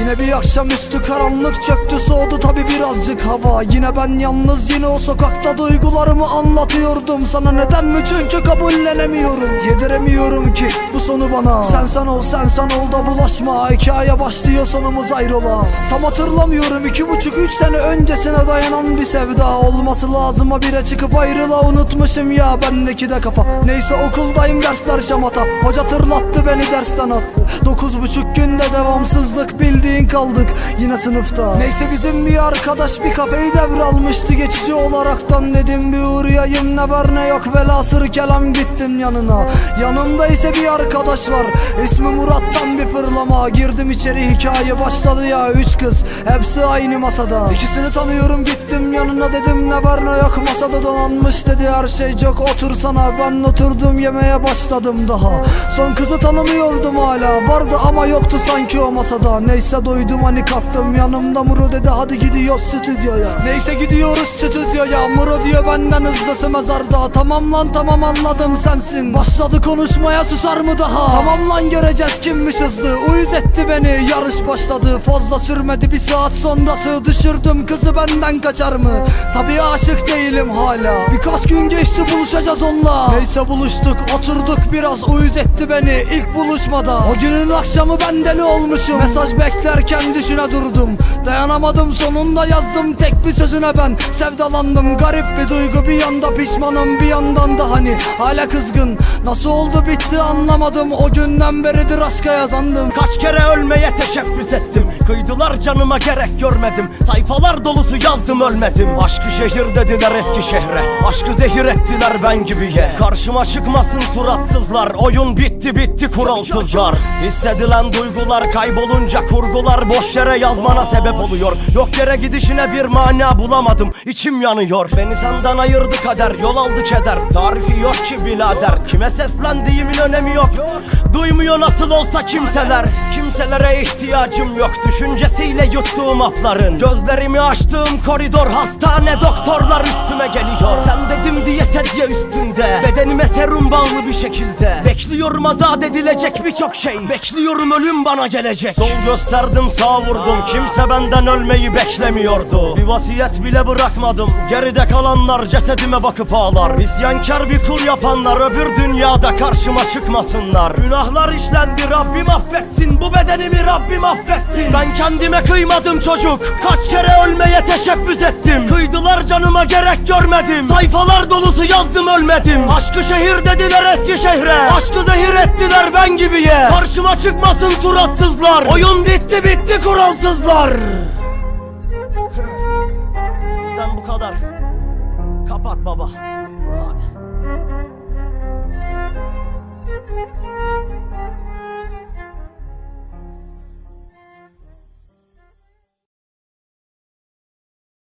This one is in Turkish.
Yine bir akşamüstü karanlık çöktü soğudu tabi birazcık hava. Yine ben yalnız yine o sokakta duygularımı anlatıyordum. Sana neden mi? Çünkü kabullenemiyorum. Yediremiyorum ki bu sonu bana. Sen sen ol sen sen ol da bulaşma. Hikaye başlıyor sonumuz ayrıla Tam hatırlamıyorum iki buçuk üç sene öncesine dayanan bir sevda. Olması lazım bire çıkıp ayrıla unutmuşum ya. Bendeki de kafa. Neyse okuldayım dersler şamata. Hoca tırlattı beni dersten attı. Dokuz buçuk günde devamsızlık bildiğin kaldık yine sınıfta. Neyse bizim bir arkadaş bir kafeyi devralmıştı. Geçici olaraktan dedim bir uğrayayım ne var ne yok. Velhasır kelam gittim yanına. Yanımda ise bir arkadaş var. İsmi Murat'tan bir fırlama. Girdim içeri hikaye başladı ya Üç kız. Hepsi aynı masada. İkisini tanıyorum gittim yanına dedim ne var ne yok. Masada donanmış dedi her şey çok otursana. Ben oturdum yemeye başladım daha. Son kızı tanımıyordum hala. Vardı ama yoktu sanki o masada. Neyse doydum hani kalktım yanımda Muro dedi hadi gidiyoruz stüdyoya. Neyse gidiyoruz stüdyoya. Muro diyor benden hızlısı mezarda Tamam lan tamam anladım sensin. Başladı konuşmaya susar mı daha? Tamam lan göreceğiz kimmiş hızlı. Uyuz etti beni. Yarış başladı. Fazla sürmedi. Bir saat sonrası Düşürdüm kızı benden kaçar mı? Tabii aşık değilim hala. Birkaç gün geçti buluşacağız onunla. Neyse buluştuk oturduk biraz. Uyuz etti beni ilk buluşmada. O günün akşamı ben deli olmuşum. Mesaj beklerken düşüne durdum. Dayanamadım sonunda yazdım tek bir sözüne ben. Sevdalandım garip bir duygu bir yanda pişmanım bir yandan da hani Hala kızgın. Nasıl oldu bitti anlamadım O günden beridir aşka yazandım. Kaç kere ölmeye teşebbüs ettim Kıydılar canıma gerek görmedim. Sayfalar dolusu yazdım ölmedim. Aşkı şehir dediler eski şehre. Aşkı zehir ettiler ben gibiye. Karşıma çıkmasın suratsızlar. Oyun bitti bitti kuralsızlar. Hissedilen duygular kaybolunca kurgular Boş yere yazmana sebep oluyor. Yok yere gidişine bir mana bulamadım İçim yanıyor. Beni senden ayırdı kader Yol aldı keder. Tarifi yok ki birader Kime seslendiğimin önemi yok. Duymuyor nasıl olsa kimseler Kimselere ihtiyacım yok. Düşüncesiyle yuttuğum hapların. Gözlerimi açtığım koridor Hastane doktorlar üstüme geliyor. Sen üstünde Bedenime serum bağlı bir şekilde. Bekliyorum azat edilecek birçok şey. Bekliyorum ölüm bana gelecek. Sol gösterdim sağ vurdum. Kimse benden ölmeyi beklemiyordu. Bir vasiyet bile bırakmadım. Geride kalanlar cesedime bakıp ağlar. İsyankar bir kul yapanlar Öbür dünyada karşıma çıkmasınlar. Günahlar işlendi Rabbim affetsin. Bu bedenimi Rabbim affetsin. Ben kendime kıymadım çocuk. Kaç kere ölmeye teşebbüs ettim. Kıydılar canıma gerek görmedim. Sayfalar dolusu yazdım ölmedim Aşkı şehir dediler eski şehre. Aşkı zehir ettiler ben gibiye. Karşıma çıkmasın suratsızlar. Oyun bitti bitti kuralsızlar. Bizden bu kadar. Kapat baba. Hadi